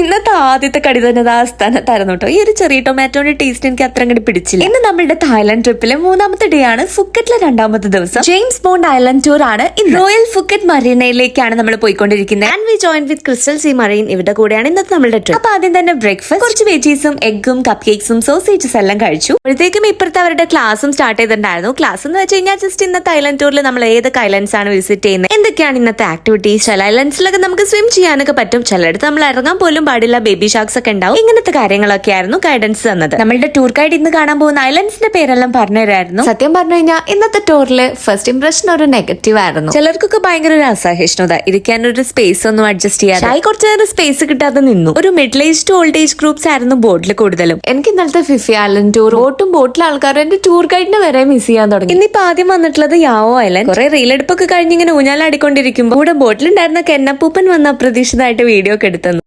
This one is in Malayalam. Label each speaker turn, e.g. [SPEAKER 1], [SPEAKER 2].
[SPEAKER 1] ഇന്നത്തെ ആദ്യത്തെ കടി തന്നെ ദാ സ്ഥാനത്തായിരുന്നു കേട്ടോ. ഈ ഒരു ചെറിയ ടൊമാറ്റോന്റെ ടേസ്റ്റ് എനിക്ക് അത്ര അങ്ങോട്ട് പിടിച്ചില്ല. ഇന്ന് നമ്മുടെ തായ്ലൻഡ് ട്രിപ്പിലെ മൂന്നാമത്തെ ഡേ ആണ് ഫുക്കറ്റിലെ രണ്ടാമത്തെ ദിവസം. ജെയിംസ് ബോണ്ട് ഐലൻഡ് ടൂർ ആണ് റോയൽ ഫുക്കറ്റ് മറീനയിലേക്കാണ് നമ്മൾ പോയിക്കൊണ്ടിരിക്കുന്നത്. And we join with crystal sea marine ഇവിടെ കൂടെയാണ് ഇന്നത്തെ നമ്മുടെ ട്രിപ്പ് അപ്പൊ ആദ്യം തന്നെ ബ്രേക്ക്ഫാസ്റ്റ് കുറച്ച് വെജീസും എഗ്ഗും കപ്പ് കേക്സും സോസേജസ് എല്ലാം കഴിച്ചു. അപ്പോഴത്തേക്കും ഇപ്പുറത്തെ അവരുടെ ക്ലാസ്സും സ്റ്റാർട്ട് ചെയ്തിട്ടുണ്ടായിരുന്നു. ക്ലാസ് എന്ന് വെച്ച് കഴിഞ്ഞാൽ ജസ്റ്റ് ഇന്നത്തെ ഐലൻഡ് ടൂറിൽ നമ്മൾ ഏതൊക്കെ ഐലൻഡ്സ് ആണ് വിസിറ്റ് ചെയ്യുന്നത്? എന്തൊക്കെയാണ് ഇന്നത്തെ ആക്ടിവിറ്റീസ് ചില ഐലൻഡ്സിലൊക്കെ നമുക്ക് സ്വിം ചെയ്യാനൊക്കെ പറ്റും. ചിലയിടത്ത് നമ്മൾ ഇറങ്ങാൻ പോലും പാടില്ല ബേബി ഷാക്സ് ഒക്കെ ഉണ്ടാവും. ഇങ്ങനത്തെ കാര്യങ്ങളൊക്കെ ആയിരുന്നു ഗൈഡൻസ് തന്നത്. നമ്മളുടെ ടൂർ ഗൈഡ് ഇന്ന് കാണാൻ പോകുന്ന ഐലൻഡ്സിന്റെ പേരെല്ലാം പറഞ്ഞു തരായിരുന്നു. സത്യം പറഞ്ഞു കഴിഞ്ഞാൽ ഇന്നത്തെ ടൂറിൽ ഫസ്റ്റ് ഇംപ്രഷൻ ഒരു നെഗറ്റീവ് ആയിരുന്നു. ചിലർക്കൊക്കെ ഭയങ്കര ഒരു അസഹിഷ്ണുത. ഇരിക്കാൻ ഒരു സ്പേസ് ഒന്നും അഡ്ജസ്റ്റ് ചെയ്യാൻ ആയി കുറച്ചു നേരം സ്പേസ് കിട്ടാതെ നിന്നു. ഒരു middle age to old age groups ആയിരുന്നു ബോട്ടിൽ കൂടുതലും. എനിക്ക് ഇന്നലത്തെ ഫിഫി ഐലൻഡ് ടൂർ ബോട്ടും ബോട്ടിലെ ആൾക്കാരും എന്റെ ടൂർ ഗൈഡിനെ വരെ മിസ് ചെയ്യാൻ തുടങ്ങി. ഇന്നിപ്പോ ആദ്യം വന്നിട്ടുള്ളത് യാവോ ഐലൻഡ് കുറെ റീലെടുപ്പൊക്കെ കഴിഞ്ഞിങ്ങനെ ഊഞ്ഞാലാടിക്കൊണ്ടിരിക്കുമ്പോൾ കൂടെ ബോട്ടിലുണ്ടായിരുന്ന കെന്നപ്പൂപ്പൻ വന്ന അപ്രതീക്ഷിതമായിട്ട് വീഡിയോ ഒക്കെ എടുത്തു